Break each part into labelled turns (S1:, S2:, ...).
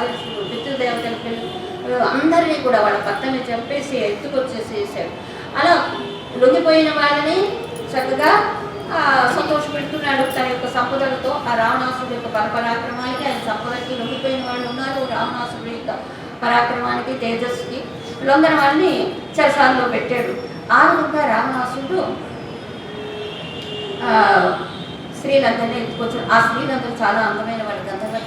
S1: ద్వాదశులు పితృదేవతల పిల్లలు అందరినీ కూడా వాళ్ళ పక్కనే చంపేసి ఎత్తుకొచ్చేసేసాడు. అలా లొంగిపోయిన వాళ్ళని చక్కగా ఆ, సంతోషపెడుతున్నాడు తన యొక్క సంపదలతో ఆ రావణాసుడి యొక్క పరపరాక్రమానికి ఆయన సంపదకి లొంగిపోయిన వాళ్ళు ఉన్నారు. రావణాసుడి యొక్క పరాక్రమానికి తేజస్సుకి లొంగన వాళ్ళని చెరసాలలో పెట్టాడు. ఆ విధంగా రావణాసుడు ఆ, స్త్రీలందరినీ ఎత్తుకొచ్చాడు. ఆ స్త్రీలందరూ చాలా అందమైన వాళ్ళు గంధర్వ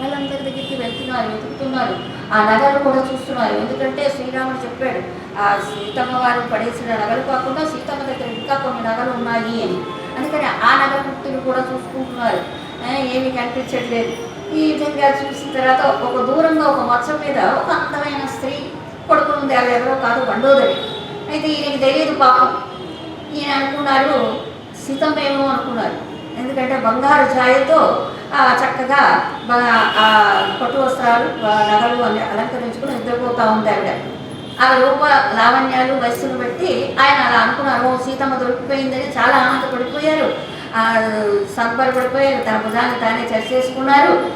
S1: వాళ్ళందరి దగ్గరికి వెళ్తున్నారు వెతుకుతున్నారు. ఆ నగలు కూడా చూస్తున్నారు. ఎందుకంటే శ్రీరాముడు చెప్పాడు ఆ సీతమ్మ వారు పడేసిన నగలు కాకుండా సీతమ్మ దగ్గర ఇంకా కొన్ని నగలు ఉన్నాయి అని. అందుకని ఆ నగల ముక్తులు కూడా చూసుకుంటున్నారు. ఏమి ఏమీ కనిపించట్లేదు. ఈ విధంగా చూసిన తర్వాత ఒక దూరంగా ఒక మచ్చ మీద ఒక అందమైన స్త్రీ పడుకుని ఆవిడ ఎవరో కాదు వండోదరి అయితే ఈయనకి తెలియదు పాపం. ఈయన అనుకున్నారు సీతమేమో అనుకున్నారు. ఎందుకంటే బంగారు ఛాయతో చక్కగా బాగా ఆ పట్టు వస్త్రాలు నగలు అన్ని అలంకరించుకుని నిద్రపోతూ ఉంది ఆవిడ ఆ రూప లావణ్యాలు వయస్సును బట్టి ఆయన అలా అనుకున్నారు. "ఓ, సీతమ్మ దొరికిపోయిందని చాలా ఆనందపడిపోయారు. ఆ, సంబరపడిపోయారు తన భుజాన్ని తానే చేసేసుకున్నారు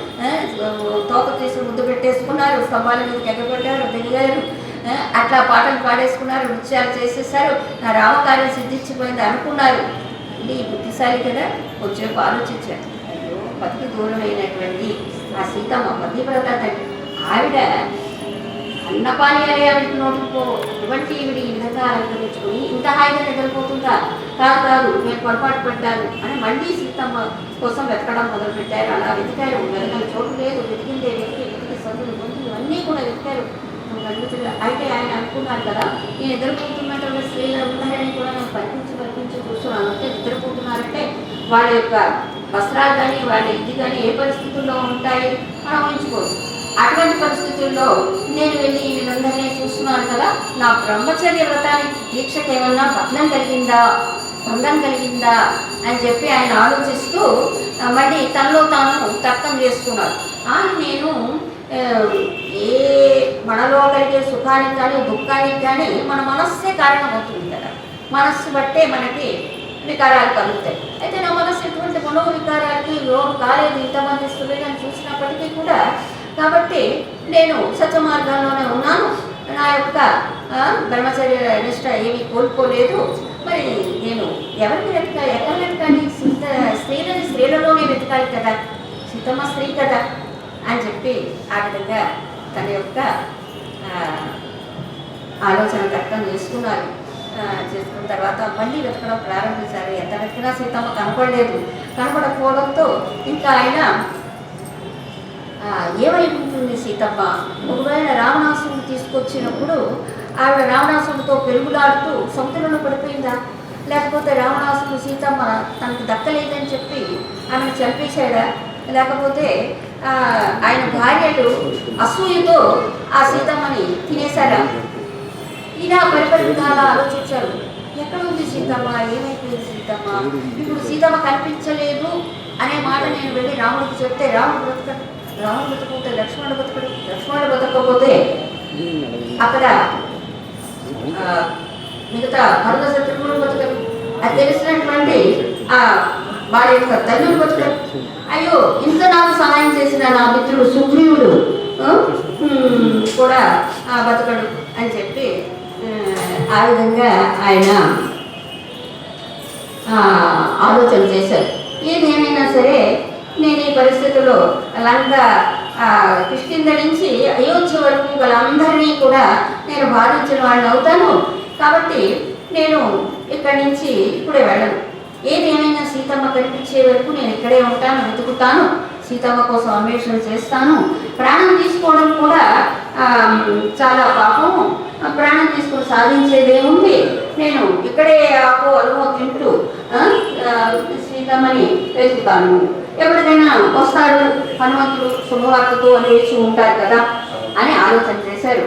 S1: తోక తీసి ముద్దు పెట్టేసుకున్నారు. స్తంభాల మీదకి ఎగబడ్డారు దిగారు అట్లా పాటలు పాడేసుకున్నారు. నృత్యాలు చేసేసారు నా రామకార్యం సిద్ధించిపోయింది అనుకున్నారు. ఇది బుద్ధిశాలి కదా. కొంచెం ఆలోచించారు అయ్యో పతికి దూరమైనటువంటి ఆ సీతమ్మ పతివ్రత తల్లి ఆవిడ అన్నపానీయాలే ఆవిడకి నోటుకు ఎటువంటి ఈవిడ ఈ విధంగా అలంకరించుకుని ఇంత హాయిగా నిద్రపోతుందా? కాదు కాదు నేను పొరపాటు పడ్డాను అని మళ్ళీ సీతమ్మ కోసం వెతకడం మొదలుపెట్టారు. అలా వెతికారు. వెతకని చోటు లేదు. వెతికిందే వెతికి వెతికి సందులు గొంతులు అన్నీ కూడా వెతికారు. కనిపించలేదు అయితే ఆయన అనుకున్నారు కదా నేను నిద్రపోతున్నటువంటి స్త్రీలు ఉన్నారని కూడా నేను పట్టించి పట్టించి చూస్తున్నాను. అంటే నిద్రపోతున్నారంటే వాళ్ళ యొక్క వస్త్రాలు కానీ వాళ్ళ ఇది కానీ ఏ పరిస్థితుల్లో ఉంటాయి మనం ఊహించుకోవచ్చు అటువంటి పరిస్థితుల్లో నేను వెళ్ళి వీళ్ళందరినీ చూస్తున్నాను కదా నా బ్రహ్మచర్య వ్రతానికి దీక్షకు ఏమన్నా భగ్నం కలిగిందా భంగం కలిగిందా అని చెప్పి ఆయన ఆలోచిస్తూ మళ్ళీ తనలో తాను తర్కం చేసుకున్నాడు ఆ, నేను ఏ మనలో కలిగే సుఖానికి కానీ దుఃఖానికి కానీ మన మనస్సే కారణం అవుతుంది కదా. మనస్సు బట్టే మనకి వికారాలు కలుగుతాయి. అయితే నా మనస్సు ఎటువంటి మనోవికారాలకి యోగం కాలేదు. ఇంతమంది స్త్రీలను చూసినప్పటికీ కూడా కాబట్టి నేను సత్యమార్గంలోనే ఉన్నాను. నా యొక్క బ్రహ్మచర్య నిష్ట ఏమీ కోల్పోలేదు. మరి నేను ఎవరికి వెతకాలి? ఎక్కడ వెతకాలి? సీత స్త్రీలని స్త్రీలలోనే వెతకాలి కదా. సీతమ్మ స్త్రీ కదా. అని చెప్పి ఆ విధంగా తన యొక్క ఆలోచన వ్యక్తం చేసుకున్నారు. చేసుకున్న తర్వాత మళ్ళీ వెతకడం ప్రారంభించారు. ఎంత వెతికినా సీతమ్మ కనపడలేదు. కనపడకపోవడంతో ఇంకా ఆయన ఏమైపోతుంది సీతమ్మ? ఒకవేళ రావణాసురుడు తీసుకొచ్చినప్పుడు ఆవిడ రావణాసురుడితో పెరుగులాడుతూ సముద్రంలో పడిపోయిందా? లేకపోతే రావణాసురుడు సీతమ్మ తనకు దక్కలేదని చెప్పి ఆమెను చంపేశాడా? లేకపోతే ఆయన భార్యలు అసూయతో ఆ సీతమ్మని తినేశారా. ఇలా పరిపరి విధాలా ఆలోచించారు. ఎక్కడ ఉంది సీతమ్మ? ఏమైపోయింది సీతమ్మ? ఇప్పుడు సీతమ్మ కనిపించలేదు అనే మాట నేను వెళ్ళి రాముడికి చెప్తే రాముడు బ్రతకడు రాముడు బ్రతకపోతే లక్ష్మణుడు బ్రతకడు? లక్ష్మణుడు బతకపోతే అక్కడ మిగతా భరత శత్రువులు బ్రతకడు అది తెలిసినటువంటి ఆ వారి యొక్క తల్లులు బ్రతకడు అయ్యో ఇంత నాకు సహాయం చేసిన నా మిత్రుడు సుగ్రీవుడు కూడా ఆ, బతకడు అని చెప్పి ఆ, విధంగా ఆయన ఆలోచన చేశారు. ఏది ఏమైనా సరే నేను ఈ పరిస్థితుల్లో లంక ఆ, కిష్కింద నుంచి అయోధ్య వరకు గల కూడా నేను బాధించిన వాళ్ళని అవుతాను. కాబట్టి నేను ఇక్కడి నుంచి ఇప్పుడే వెళ్ళను. ఏది సీతమ్మ కనిపించే వరకు నేను ఇక్కడే ఉంటాను వెతుకుతాను. సీతమ్మ కోసం అన్వేషణ చేస్తాను. ప్రాణం తీసుకోవడం కూడా చాలా పాపం. ప్రాణం తీసుకుని సాధించేదేముంది నేను ఇక్కడే ఆకు అలుమో తింటూ సీతమ్మని వెతుకుతాను. ఎవరికైనా వస్తాడు హనుమంతుడు శుభవార్తతో అని వేచి ఉంటారు కదా అని ఆలోచన చేశారు.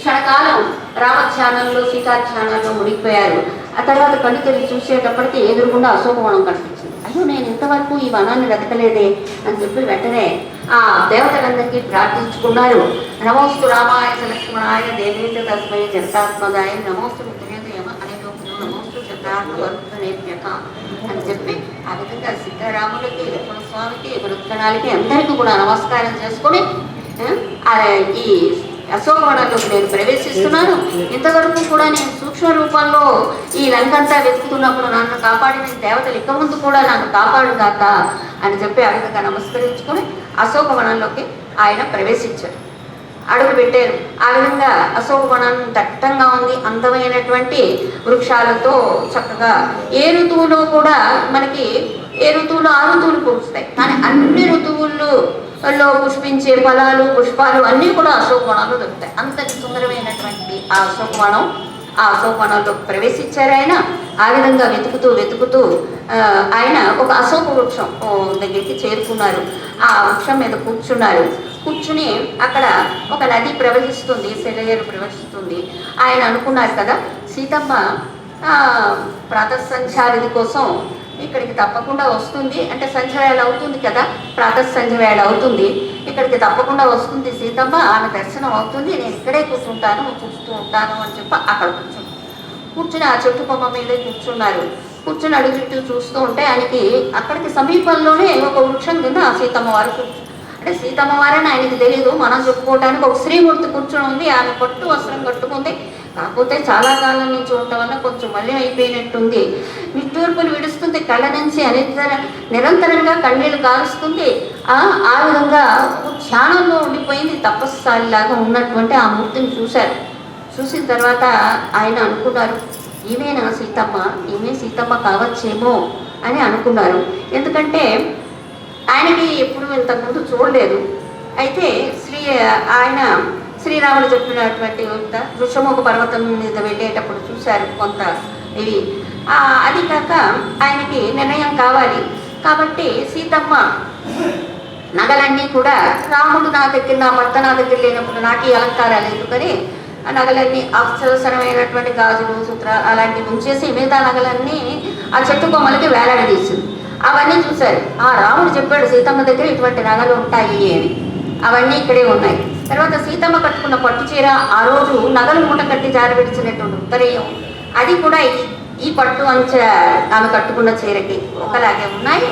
S1: క్షణకాలం రామధ్యానంలో సీతాధ్యానంలో మునిగిపోయారు. ఆ తర్వాత కళ్ళు తెరిచి చూసేటప్పటికి ఎదురుగుండా అశోకవనం కనిపించింది. అయ్యో నేను ఇంతవరకు ఈ వనాన్ని వెతకలేదే అని చెప్పి వెంటనే ఆ దేవతలందరికీ ప్రార్థించుకున్నారు. నమోస్తు రామాయ లక్ష్మణాయ దేవేంద్ర తస్మయ జగతాత్మదాయ నమోస్తు యమ అనే నమోస్తు చంద్రాత్మ అని చెప్పి ఆ విధంగా సీతారాములకి లక్ష్మణ స్వామికి వృత్తనాలకి అందరికీ కూడా నమస్కారం చేసుకొని ఈ అశోకవనంలోకి నేను ప్రవేశిస్తున్నాను. ఇంతవరకు కూడా నేను సూక్ష్మ రూపంలో ఈ లంకంతా వెతుకుతున్నప్పుడు నన్ను కాపాడిన దేవతలు ఇక ముందు కూడా నన్ను కాపాడు కాక అని చెప్పి ఆ విధంగా నమస్కరించుకొని అశోకవనంలోకి ఆయన ప్రవేశించారు అడుగు పెట్టారు. ఆ విధంగా అశోకవనం దట్టంగా ఉంది. అందమైనటువంటి వృక్షాలతో చక్కగా ఏ ఋతువులో కూడా మనకి ఏ ఋతువులో ఆ ఋతువులు కురుస్తాయి కానీ అన్ని ఋతువుల్లో లో పుష్పించే ఫలాలు పుష్పాలు అన్నీ కూడా అశోకవనంలో దొరుకుతాయి. అంతటి సుందరమైనటువంటి ఆ అశోకవనం. ఆ అశోకవనంలో ప్రవేశించారు ఆయన. ఆ విధంగా వెతుకుతూ వెతుకుతూ ఆయన ఒక అశోక వృక్షం దగ్గరికి చేరుకున్నారు. ఆ వృక్షం మీద కూర్చున్నారు. కూర్చుని అక్కడ ఒక నది ప్రవహిస్తుంది శరీరం ప్రవహిస్తుంది. ఆయన అనుకున్నారు కదా సీతమ్మ ఆ, కోసం ఇక్కడికి తప్పకుండా వస్తుంది. అంటే సంధ్యవేళ అవుతుంది కదా? ప్రాతః సంధ్యవేళ అవుతుంది. ఇక్కడికి తప్పకుండా వస్తుంది సీతమ్మ. ఆమె దర్శనం అవుతుంది. నేను ఇక్కడే కూర్చుంటాను చూస్తూ ఉంటాను అని చెప్పి అక్కడ కూర్చున్నాను కూర్చుని ఆ చెట్టు బొమ్మ మీదే కూర్చున్నారు. కూర్చుని అడుగు చుట్టూ చూస్తూ ఉంటే ఆయనకి అక్కడికి సమీపంలోనే ఒక వృక్షం కింద ఆ సీతమ్మ వారు అంటే సీతమ్మ వారని ఆయనకి తెలియదు మనం చెప్పుకోవడానికి ఒక శ్రీమూర్తి కూర్చొని ఉంది. ఆమె పట్టు వస్త్రం కట్టుకుంది. కాకపోతే చాలా కాలం నుంచి ఉండటం వల్ల కొంచెం మళ్ళీ అయిపోయినట్టుంది. నిట్టూర్పులు విడుస్తుంది కళ్ళ నుంచి అనితర నిరంతరంగా కన్నీళ్ళు కారుస్తుంది ఆ విధంగా ధ్యానంలో ఉండిపోయింది తపస్సాలిలాగా ఉన్నటువంటి ఆ మూర్తిని చూశారు. చూసిన తర్వాత ఆయన అనుకున్నారు ఈమెనా సీతమ్మ? ఈమె సీతమ్మ కావచ్చేమో అని అనుకున్నారు. ఎందుకంటే ఆయనకి ఎప్పుడు ఇంతకుముందు చూడలేదు. అయితే శ్రీ ఆయన శ్రీరాముడు చెప్పినటువంటి కొంత వృషముఖ పర్వతం మీద వెళ్ళేటప్పుడు చూశారు కొంత ఇవి అది కాక ఆయనకి నిర్ణయం కావాలి. కాబట్టి సీతమ్మ నగలన్నీ కూడా రాముడు నా దగ్గర నా భర్త నా దగ్గర లేనప్పుడు నాకు ఈ అలంకారాలు ఎందుకని? ఆ నగలన్నీ అవసరమైనటువంటి గాజులు సూత్ర అలాంటివి ఉంచేసి మిగతా నగలన్నీ ఆ చెట్టు కొమ్మలకి వేలాడదీసింది. అవన్నీ చూశారు. ఆ రాముడు చెప్పాడు సీతమ్మ దగ్గర ఇటువంటి నగలు ఉంటాయి అని. అవన్నీ ఇక్కడే ఉన్నాయి. తర్వాత సీతమ్మ కట్టుకున్న పట్టు చీర ఆ రోజు నగలు మూట కట్టి జారి విడిచినటువంటి అది కూడా ఈ పట్టు అంచ ఆమె కట్టుకున్న చీరకి ఒకలాగే ఉన్నాయి.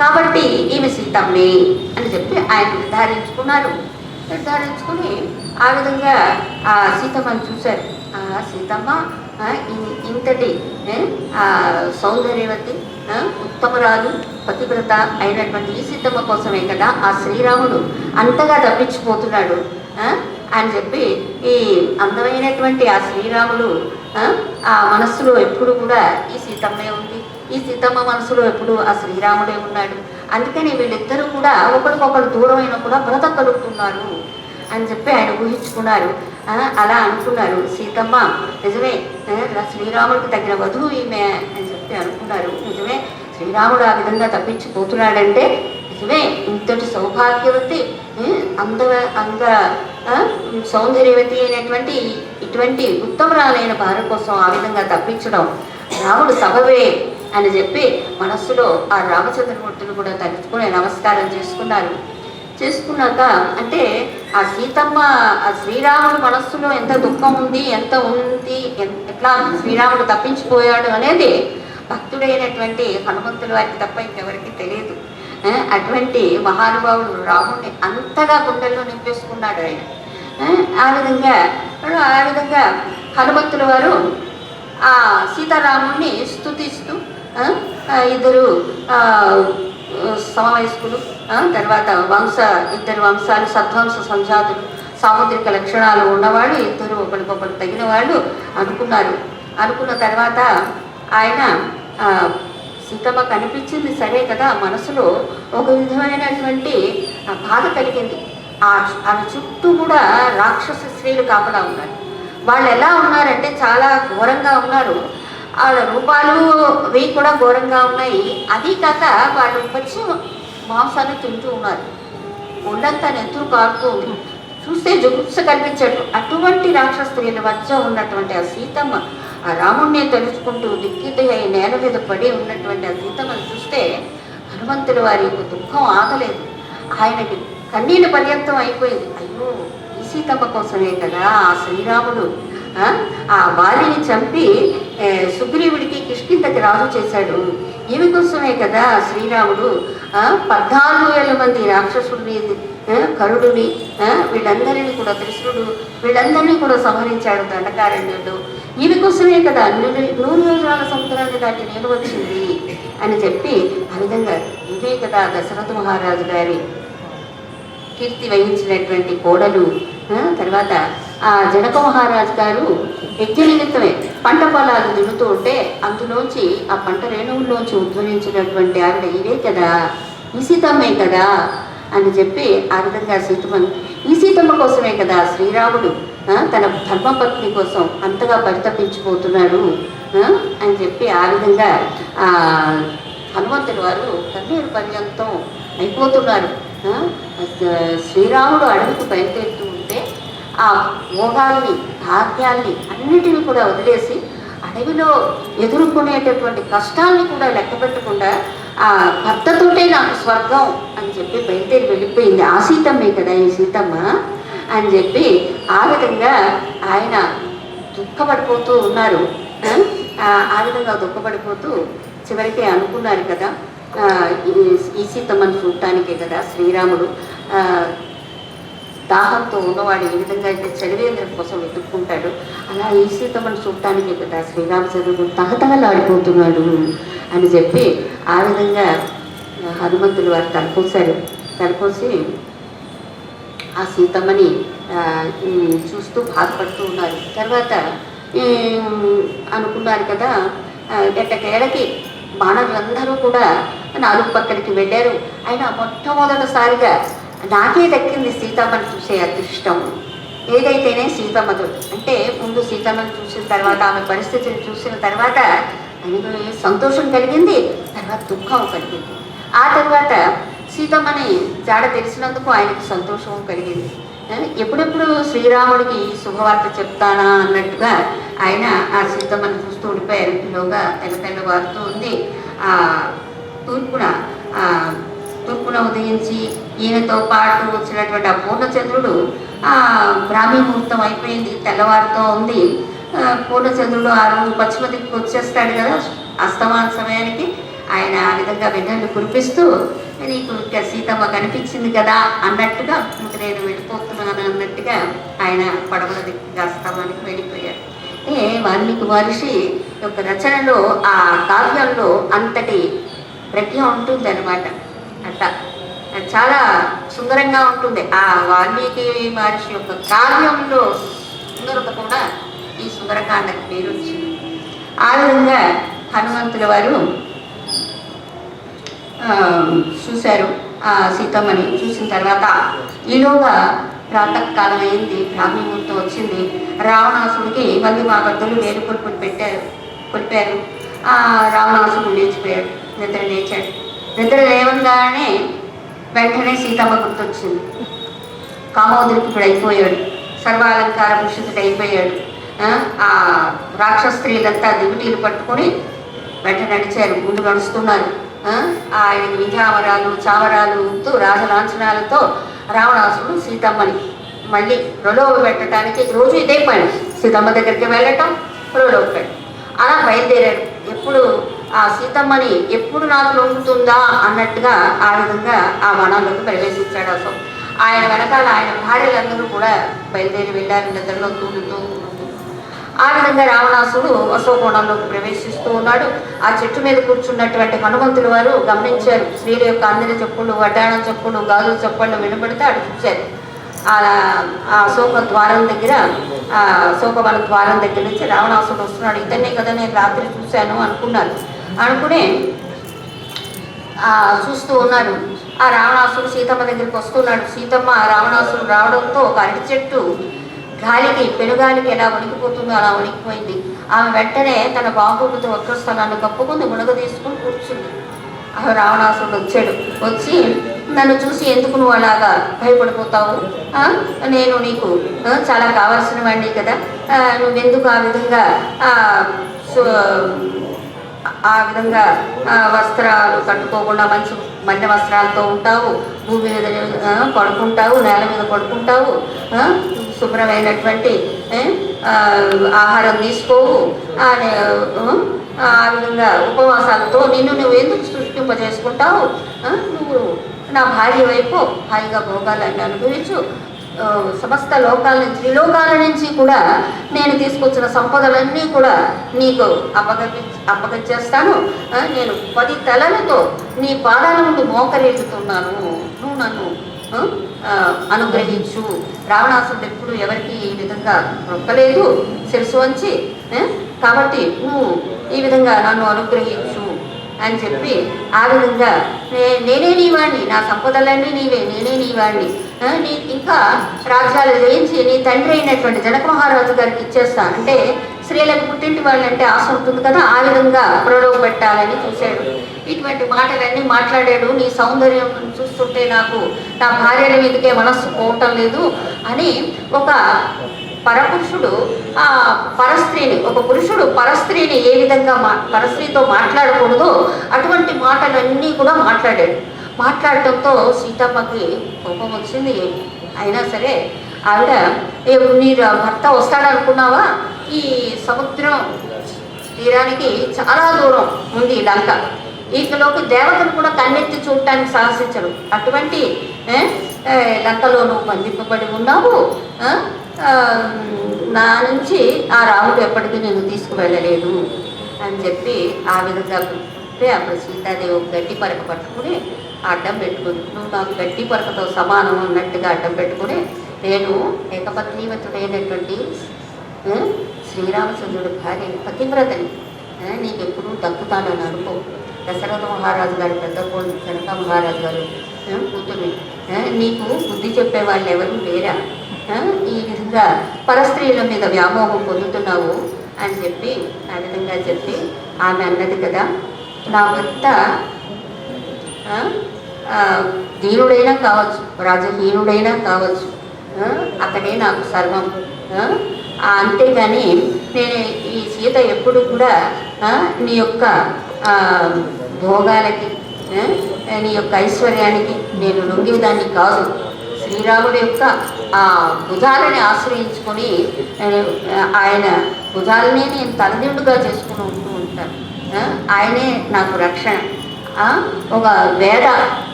S1: కాబట్టి ఈమె సీతమ్మే అని చెప్పి ఆయన నిర్ధారించుకున్నారు. నిర్ధారించుకుని ఆ విధంగా ఆ సీతమ్మని చూశారు. ఆ సీతమ్మ ఇంతటి సౌందర్యవతి ఉత్తమరాలు పతివ్రత అయినటువంటి ఈ సీతమ్మ కోసమే కదా ఆ శ్రీరాముడు అంతగా తప్పించిపోతున్నాడు. అని చెప్పి ఈ అందమైనటువంటి ఆ శ్రీరాముడు ఆ, మనస్సులో ఎప్పుడు కూడా ఈ సీతమ్మే ఉంది. ఈ సీతమ్మ మనసులో ఎప్పుడు ఆ శ్రీరాముడే ఉన్నాడు. అందుకని వీళ్ళిద్దరూ కూడా ఒకరికొకరు దూరమైన కూడా బ్రతకగలుగుతున్నారు అని చెప్పి ఆయన ఊహించుకున్నారు. అలా అనుకున్నారు. సీతమ్మ నిజమే శ్రీరాముడికి తగిన వధువు ఈమె అని చెప్పి అనుకున్నారు. నిజమే శ్రీరాముడు ఆ విధంగా తప్పించిపోతున్నాడంటే నిజమే ఇంతటి సౌభాగ్యవతి అంద అంద సౌందర్యవతి అయినటువంటి ఇటువంటి ఉత్తమరాలైన భార్య కోసం ఆ విధంగా తప్పించడం రాముడు సభవే అని చెప్పి మనస్సులో ఆ రామచంద్రమూర్తిని కూడా తలుచుకుని నమస్కారం చేసుకున్నారు. చేసుకున్నాక అంటే ఆ సీతమ్మ ఆ శ్రీరాముడు మనస్సులో ఎంత దుఃఖం ఉంది ఎంత ఉంది ఎన్- ఎట్లా శ్రీరాముడు తప్పించిపోయాడు అనేది భక్తుడైనటువంటి హనుమంతుల వారికి తప్ప ఇంకెవరికి తెలియదు. అటువంటి మహానుభావుడు రాముడిని అంతగా గుండెల్లో నింపేసుకున్నాడు ఆయన. ఆ, విధంగా ఆ విధంగా హనుమంతుల వారు ఆ సీతారాముడిని స్థుతిస్తూ ఇద్దరు సమవయస్కులు తర్వాత వంశ ఇద్దరు వంశాలు సద్వంశ సంజాతులు సాముద్రిక లక్షణాలు ఉన్నవాళ్ళు ఇద్దరు ఒకరికొకరు తగిన వాళ్ళు అనుకున్నారు. అనుకున్న తర్వాత ఆయన సీతమ్మ కనిపించింది సరే కదా మనసులో ఒక విధమైనటువంటి బాధ కలిగింది. ఆ ఆమె చుట్టూ కూడా రాక్షస స్త్రీలు కాపలా ఉన్నారు. వాళ్ళు ఎలా ఉన్నారంటే చాలా ఘోరంగా ఉన్నారు. వాళ్ళ రూపాలు అవి కూడా ఘోరంగా ఉన్నాయి. అది కాక వాళ్ళు వచ్చి మాంసాన్ని తింటూ ఉన్నారు. ఒళ్ళంతా నెత్తురు కారుతూ ఉంది. చూస్తే జుగుప్స కనిపించట్టు. అటువంటి రాక్షస స్త్రీల మధ్య ఉన్నటువంటి ఆ సీతమ్మ ఆ రాముణ్ణి తలుచుకుంటూ దిక్కితే నేల మీద పడి ఉన్నటువంటి ఆ సీతమ్మను చూస్తే హనుమంతుడు వారి యొక్క దుఃఖం ఆగలేదు. ఆయనకి కన్నీళ్ళ పర్యంతం అయిపోయింది. అయ్యో ఈ సీతమ్మ కోసమే కదా ఆ శ్రీరాముడు ఆ, ఆ బాలిని చంపి సుగ్రీవుడికి కిష్కింతకి రాజు చేశాడు. ఈమె కోసమే కదా శ్రీరాముడు పద్నాలుగు వేల మంది రాక్షసుడిని కరుడుని వీళ్ళందరినీ కూడా కృష్ణుడు వీళ్ళందరినీ కూడా సంహరించాడు దండకారణ్యుడు. ఈమె కోసమే కదా నూరు నూరు రోజుల సముద్రాన్ని దాటి నేను వచ్చింది అని చెప్పి ఆ విధంగా ఇదే కదా దశరథ మహారాజు గారి కీర్తి వహించినటువంటి కోడలు తర్వాత ఆ జనక మహారాజు గారు యజ్ఞ నిమిత్తమే పంట పొలాలు దున్నుతూ ఉంటే అందులోంచి ఆ పంట రేణువుల్లోంచి ఉద్భవించినటువంటి ఆవిడ ఇవే కదా ఈ సీతమ్మే కదా అని చెప్పి ఆ విధంగా సీతమ్మ ఈ సీతమ్మ కోసమే కదా శ్రీరాముడు తన ధర్మపత్ని కోసం అంతగా పరితపించిపోతున్నాడు అని చెప్పి ఆ విధంగా హనుమంతుడు వారు కన్నీరు పర్యంతం అయిపోతున్నారు. శ్రీరాముడు అడవికి బయలుదేరుతూ ఉంటే ఆ భోగాల్ని భాగ్యాల్ని అన్నిటిని కూడా వదిలేసి అడవిలో ఎదుర్కొనేటటువంటి కష్టాల్ని కూడా లెక్క పెట్టకుండా ఆ భర్తతోటే నాకు స్వర్గం అని చెప్పి బయలుదేరి వెళ్ళిపోయింది. ఆ సీతమ్మే కదా ఈ సీతమ్మ. అని చెప్పి ఆ విధంగా ఆయన దుఃఖపడిపోతూ ఉన్నారు. ఆ? విధంగా దుఃఖపడిపోతూ చివరికి అనుకున్నారు కదా. ఈ- సీతమ్మను చూడటానికే కదా శ్రీరాముడు. దాహంతో ఉన్నవాడు ఏ విధంగా అయితే చదివేంద్ర కోసం వెతుక్కుంటాడు. అలా ఈ సీతమ్మను చూడటానికే కదా శ్రీరామచంద్రుడు తహతహలాడిపోతున్నాడు అని చెప్పి ఆ విధంగా హనుమంతులు వారు తలపోసారు తలపోసి ఆ సీతమ్మని చూస్తూ బాధపడుతూ ఉన్నారు. తర్వాత అనుకున్నారు కదా గట్టకేళకి బాణలందరూ కూడా నాలుగు పక్కడికి వెళ్ళారు. అయినా మొట్టమొదటిసారిగా నాకే దక్కింది సీతమ్మని చూసే అదృష్టం. ఏదైతేనే సీతమ్మతో. అంటే ముందు సీతమ్మని చూసిన తర్వాత ఆమె పరిస్థితిని చూసిన తర్వాత ఆయనకు సంతోషం కలిగింది తర్వాత దుఃఖం కలిగింది. ఆ తర్వాత సీతమ్మని జాడ తెలిసినందుకు ఆయనకు సంతోషం కలిగింది. ఎప్పుడెప్పుడు శ్రీరాముడికి శుభవార్త చెప్తానా అన్నట్టుగా ఆయన ఆ సీతమ్మని చూస్తూ ఉండిపోయారు. ఈలోగా తెల్ల ఉంది. ఆ తూర్పున ఆ తూర్పున ఉదయించి ఈయనతో పాటు వచ్చినటువంటి ఆ పూర్ణచంద్రుడు ఆ బ్రాహ్మీ ముహూర్తం అయిపోయింది తెల్లవారుతో ఉంది. పూర్ణచంద్రుడు ఆ రోజు పశ్చిమ దిక్కు వచ్చేస్తాడు కదా అస్తమాన సమయానికి. ఆయన ఆ విధంగా వెన్నెలు కురిపిస్తూ నీకు ఇక సీతమ్మ కనిపించింది కదా అన్నట్టుగా ఇంక నేను వెళ్ళిపోతున్నాను అన్నట్టుగా ఆయన పడవల దిక్కుగా అస్తమానికి వెళ్ళిపోయారు ఏ వాల్మీకి మహర్షి యొక్క రచనలో ఆ కావ్యంలో అంతటి ప్రజ్ఞ ఉంటుంది అనమాట అట్లా చాలా సుందరంగా ఉంటుంది. ఆ వాల్మీకి మహర్షి యొక్క కావ్యంలో సుందరత కూడా ఈ సుందరకాండకి పేరు వచ్చింది ఆ విధంగా హనుమంతుల వారు చూశారు ఆ సీతమ్మని చూసిన తర్వాత ఈలోగా ప్రాతకాలం అయింది బ్రాహ్మీ వచ్చింది. రావణాసుడికి మళ్ళీ మా భక్తులు వేలు కొలుపులు పెట్టారు కొలిపారు. ఆ రావణాసుడు లేచిపోయాడు నిద్ర లేచాడు. నిద్ర లేవంగానే వెంటనే సీతమ్మ గుర్తొచ్చింది. కామోదరికి ఇప్పుడు అయిపోయాడు. సర్వాలంకార భూషితుడు అయిపోయాడు. ఆ, రాక్షస్త్రీలంతా దిగుటీలు పట్టుకొని వెంట నడిచారు. ముందు నడుస్తున్నారు. ఆయన ఆయనకి విజావరాలు చావరాలు రాజలాంఛనాలతో రావణాసుడు సీతమ్మని మళ్ళీ ప్రలోభ పెట్టడానికి రోజు ఇదే పని. సీతమ్మ దగ్గరికి వెళ్ళటం ప్రలోభ పెట్టడం అలా బయలుదేరాడు ఎప్పుడు ఆ సీతమ్మని ఎప్పుడు నాకు లొంగుతుందా అన్నట్టుగా ఆ విధంగా ఆ వనంలోకి ప్రవేశించాడు అసలు ఆయన వెనకాల ఆయన భార్యలందరూ కూడా బయలుదేరి వెళ్ళారు. నిద్రలో తూలుతూ ఆ విధంగా రావణాసుడు అశోకోణంలోకి ప్రవేశిస్తూ ఉన్నాడు. ఆ చెట్టు మీద కూర్చున్నటువంటి హనుమంతుల వారు గమనించారు. స్త్రీల యొక్క అందరి చెప్పులు వడ్డాణ చెప్పులు గాజుల చెప్పులు వినబడితే అటు చూశారు. ఆ ఆ అశోక ద్వారం దగ్గర ఆ అశోకవన ద్వారం దగ్గర నుంచి రావణాసుడు వస్తున్నాడు. ఇతన్నే కదా నేను రాత్రి చూశాను అనుకున్నాను అనుకునే చూస్తూ ఉన్నారు ఆ రావణాసుడు సీతమ్మ దగ్గరికి వస్తున్నాడు. సీతమ్మ రావణాసుడు రావడంతో ఒక అరటి చెట్టు గాలికి పెనుగాలికి ఎలా వణికిపోతుందో అలా వణికిపోయింది. ఆమె వెంటనే తన బాహువులతో వక్రస్థలాన్ని కప్పుకుంది మునగ తీసుకుని కూర్చుంది. ఆమె రావణాసుడు వచ్చాడు. వచ్చి నన్ను చూసి ఎందుకు నువ్వు అలాగా భయపడిపోతావు? నేను నీకు చాలా కావాల్సిన వాడిని కదా నువ్వెందుకు ఆ విధంగా ఆ, విధంగా వస్త్రాలు కట్టుకోకుండా మంచి మంచి వస్త్రాలతో ఉంటావు. భూమి మీద పడుకుంటావు నేల మీద పడుకుంటావు. శుభ్రమైనటువంటి ఆహారం తీసుకోవు. ఆ, ఆ, విధంగా ఉపవాసాలతో నిన్ను నువ్వు ఎందుకు సృష్టింపజేసుకుంటావు? చేసుకుంటావు నువ్వు నా భార్య వైపు హాయిగా భోగాలన్నీ అనుభవించు. సమస్త లోకాల నుంచి త్రిలోకాల నుంచి కూడా నేను తీసుకొచ్చిన సంపదలన్నీ కూడా నీకు అప్పగ అప్పగించేస్తాను నేను పది తలలతో నీ పాదాల ముందు మోకరేగుతున్నాను నువ్వు నన్ను అనుగ్రహించు. రావణాసుడు ఎప్పుడు ఎవరికి ఈ విధంగా రొక్కలేదు శిరసు వంచి కాబట్టి నువ్వు ఈ విధంగా నన్ను అనుగ్రహించు అని చెప్పి ఆ విధంగా నే- నేనే నీ నా సంపదలన్నీ నీవే నేనే నీ నీ ఇంకా రాజ్యాలు జయించి నీ తండ్రి అయినటువంటి జనక మహారాజు గారికి ఇచ్చేస్తా అంటే స్త్రీలకు పుట్టింటి వాళ్ళంటే ఆశ ఉంటుంది కదా ఆ విధంగా ప్రలోభ పెట్టాలని చూశాడు. ఇటువంటి మాటలన్నీ మాట్లాడాడు. నీ సౌందర్యం చూస్తుంటే నాకు నా భార్యల మీదకే మనస్సు పోవటం లేదు అని ఒక పరపురుషుడు ఆ పరస్త్రీని ఒక పురుషుడు పరస్త్రీని ఏ విధంగా మా పరస్త్రీతో మాట్లాడకూడదో అటువంటి మాటలన్నీ కూడా మాట్లాడాడు. మాట్లాడటంతో సీతమ్మకి కోపం వచ్చింది. అయినా సరే ఆవిడ ఏ మీరు భర్త వస్తాడనుకున్నావా? ఈ సముద్రం తీరానికి చాలా దూరం ఉంది లంక. ఈలోకి దేవతను కూడా కన్నెత్తి చూడటానికి సాహసించరు. అటువంటి లంకలో నువ్వు బంధింపబడి ఉన్నావు. నా నుంచి ఆ రాముడు ఎప్పటికీ నేను తీసుకువెళ్ళలేదు. అని చెప్పి ఆ విధంగా అప్పుడు సీతాదేవి గట్టి పరక పట్టుకుని అడ్డం పెట్టుకుని నువ్వు నాకు గట్టి పరకతో సమానం అన్నట్టుగా అడ్డం పెట్టుకుని నేను ఏకపత్నీవతుడైనటువంటి ఆ, శ్రీరామచంద్రుడి భార్య పతివ్రతని ఆ, నీకు ఎప్పుడు దక్కుతానని అనుకో. దశరథ మహారాజు గారి పెద్ద కోడి జనక మహారాజు గారు కూతురు నీకు బుద్ధి చెప్పే వాళ్ళు ఎవరు లేరా ఈ విధంగా పరస్త్రీల మీద వ్యామోహం పొందుతున్నావు అని చెప్పి ఆ విధంగా చెప్పి ఆమె అన్నది కదా. నా భర్త ధీరుడైనా దీనుడైనా కావచ్చు రాజహీనుడైనా కావచ్చు. అక్కడే నాకు సర్వం. అంతేగాని నేను ఈ సీత ఎప్పుడు కూడా నీ యొక్క భోగాలకి నీ యొక్క ఐశ్వర్యానికి నేను లొంగేదాన్ని కాదు. శ్రీరాముడి యొక్క ఆ భుజాలని ఆశ్రయించుకొని ఆయన భుజాలనే నేను తలదిండుగా చేసుకుని ఉంటూ ఉంటాను. ఆయనే నాకు రక్షణ. ఒక వేద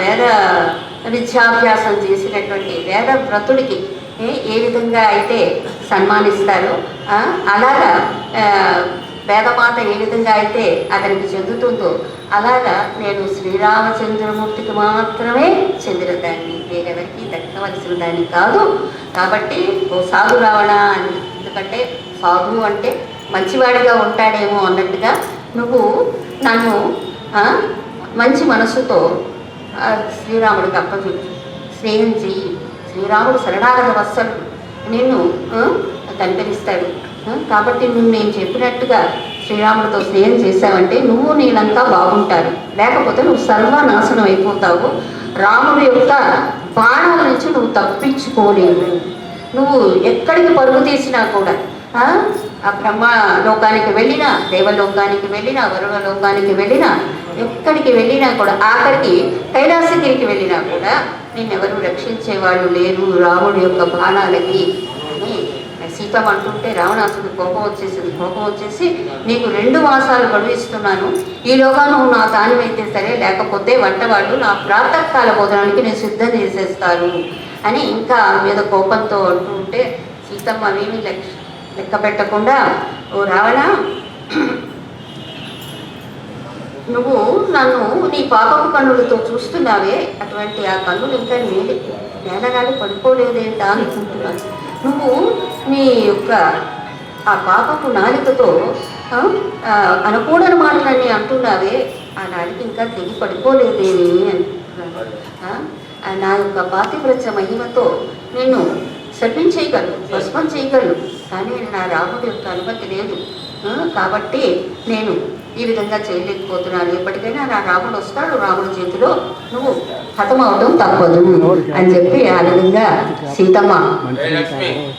S1: వేద విద్యాభ్యాసం చేసినటువంటి వేద వ్రతుడికి ఏ విధంగా అయితే సన్మానిస్తారో అలాగా వేదమాత ఏ విధంగా అయితే అతనికి చెందుతుందో అలాగా నేను శ్రీరామచంద్రమూర్తికి మాత్రమే చెందిన దాన్ని వేరెవరికి దక్కవలసిన దాన్ని కాదు. కాబట్టి ఓ సాధు రావణ అని. ఎందుకంటే సాధువు అంటే మంచివాడిగా ఉంటాడేమో అన్నట్టుగా నువ్వు నన్ను మంచి మనసుతో శ్రీరాముడికి అప్పచెప్పు స్నేహం చెయ్యి. శ్రీరాముడు శరణాగత వత్సలు నిన్ను ఆ, కాబట్టి నువ్వు నేను చెప్పినట్టుగా శ్రీరాముడితో స్నేహం చేశావంటే నువ్వు నేనంతా బాగుంటారు లేకపోతే నువ్వు సర్వనాశనం అయిపోతావు. రాముడి యొక్క బాణాల నుంచి నువ్వు తప్పించుకోలేవు. నువ్వు ఎక్కడికి పరుగు తీసినా కూడా ఆ, బ్రహ్మ లోకానికి వెళ్ళినా దేవలోకానికి వెళ్ళినా వరుణ లోకానికి వెళ్ళినా ఎక్కడికి వెళ్ళినా కూడా ఆఖరికి కైలాసగిరికి వెళ్ళినా కూడా నిన్నెవరు రక్షించేవాళ్ళు లేరు. రాముడి యొక్క బాణాలకి అని సీతమ్మ అంటుంటే రావణాసుడు కోపం వచ్చేసింది. కోపం వచ్చేసి నీకు రెండు మాసాలు గడువు ఇస్తున్నాను. ఈలోగా నువ్వు నా తానివైతే సరే లేకపోతే వంటవాళ్ళు నా ప్రాతకాల భోజనానికి నేను సిద్ధం చేసేస్తాను అని ఇంకా మీద కోపంతో అంటూ ఉంటే సీతమ్మ అవేమీ లక్ష్మి లెక్క పెట్టకుండా ఓ రావణ నువ్వు నన్ను నీ పాపపు కన్నులతో చూస్తున్నావే. అటువంటి ఆ కన్నులు ఇంకా నేలే నేలగాలి పడిపోలేదేంటా అనుకుంటున్నాను. నువ్వు నీ యొక్క ఆ పాపపు నాలికతో అనుకూలన మాటలన్నీ అంటున్నావే. ఆ నాలిక ఇంకా తెగి పడిపోలేదేమి అంటున్నాను. నా యొక్క పాతివ్రత మహిమతో నేను శపించేయగలను భస్మం చేయగలను. కానీ నా రాముడి యొక్క అనుమతి లేదు. కాబట్టి నేను ఈ విధంగా చేయలేకపోతున్నాను. ఎప్పటికైనా నా రాముడు వస్తాడు. రాముడి చేతిలో నువ్వు హతమవడం తప్పదు అని చెప్పి ఆ విధంగా సీతమ్మ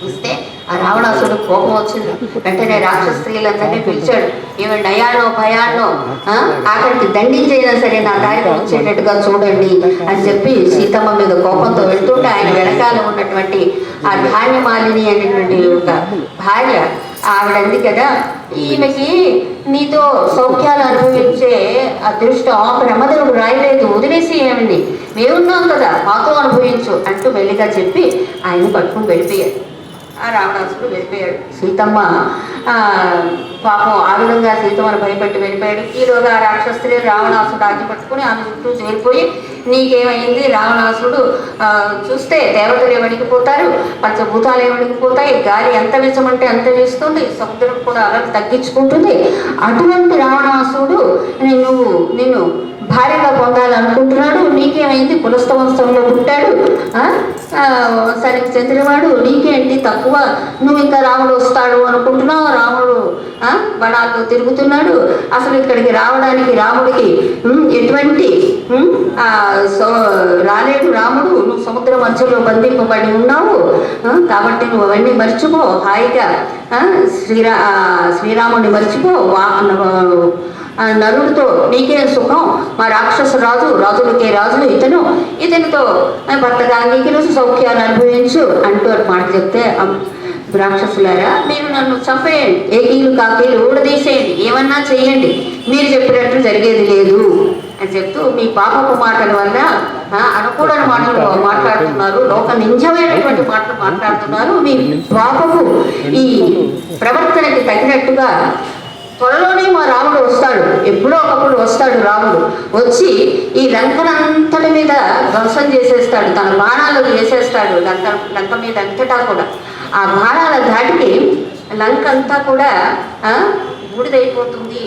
S1: ఇస్తే ఆ రావణాసుడు కోపం వచ్చింది. వెంటనే రాక్షస స్త్రీలందరినీ పిలిచాడు. ఈమె నయానో భయానో ఆ, ఆఖరికి దండించైనా సరే నా దారికి వచ్చేటట్టుగా చూడండి అని చెప్పి సీతమ్మ మీద కోపంతో వెళ్తుంటే ఆయన వెనకాల ఉన్నటువంటి ఆ ధాన్యమాలిని అనేటువంటి ఒక భార్య ఆవిడంది కదా ఈమెకి నీతో సౌఖ్యాలు అనుభవించే అదృష్టం ఆ ప్రమదనుడు రాయలేదు వదిలేసి ఏమండి? మేమున్నాం కదా మాతో అనుభవించు అంటూ మెల్లిగా చెప్పి ఆయన పట్టుకుని వెళ్ళిపోయాడు ఆ రావణాసుడు వెళ్ళిపోయాడు. సీతమ్మ పాపం ఆ విధంగా సీతమ్మను భయపెట్టి వెళ్ళిపోయాడు. ఈలోగా ఆ రాక్షసులే రావణాసుడు ఆజ్ఞ పట్టుకుని ఆమె చుట్టూ చేరిపోయి నీకేమైంది? రావణాసుడు చూస్తే దేవతలు వణికిపోతారు పంచభూతాలు వణికిపోతాయి గాలి ఎంత విషమంటే అంత వీస్తుంది సముద్రం కూడా అలా తగ్గించుకుంటుంది. అటువంటి రావణాసుడు నువ్వు నిన్ను భార్యగా పొందాలనుకుంటున్నాడు. నీకేమైంది? పులస్త వంశంలో పుట్టాడు. సరే ఆ, వంశానికి చెందినవాడు. నీకేంటి తక్కువ నువ్వు ఇంకా రాముడు వస్తాడు అనుకుంటున్నావు? రాముడు వనాల్లో తిరుగుతున్నాడు. అసలు ఇక్కడికి రావడానికి రాముడికి ఎటువంటి సో రాలేడు రాముడు. నువ్వు సముద్ర మధ్యలో బంధింపబడి ఉన్నావు. కాబట్టి నువ్వు అవన్నీ మర్చిపో. హాయిగా శ్రీరా శ్రీరాముడిని మర్చిపో. వా నరుడితో నీకే సుఖం. మా రాక్షస రాజు రాజులకే రాజు ఇతను. ఇతనితో భర్తగా నీకు సౌఖ్యాన్ని అనుభవించు అంటూ ఒక మాట చెప్తే రాక్షసులారా మీరు నన్ను చంపేయండి. ఏకీలు కాకీలు ఊడదీసేయండి. ఏమన్నా చేయండి మీరు చెప్పినట్టు జరిగేది లేదు అని చెప్తూ మీ పాపపు మాటల వల్ల ఆ, అనుకూడని మాటలు మాట్లాడుతున్నారు. లోక నిజమైనటువంటి మాటలు మాట్లాడుతున్నారు. మీ పాపపు ఈ ప్రవర్తనకి తగినట్టుగా త్వరలోనే మా రాముడు వస్తాడు. ఎప్పుడో ఒకప్పుడు వస్తాడు రాముడు. వచ్చి ఈ లంకనంతటి మీద ధ్వంసం చేసేస్తాడు. తన బాణాలు వేసేస్తాడు లంక లంక మీద అంతటా కూడా. ఆ బాణాల ధాటికి లంక అంతా కూడా బూడిదైపోతుంది.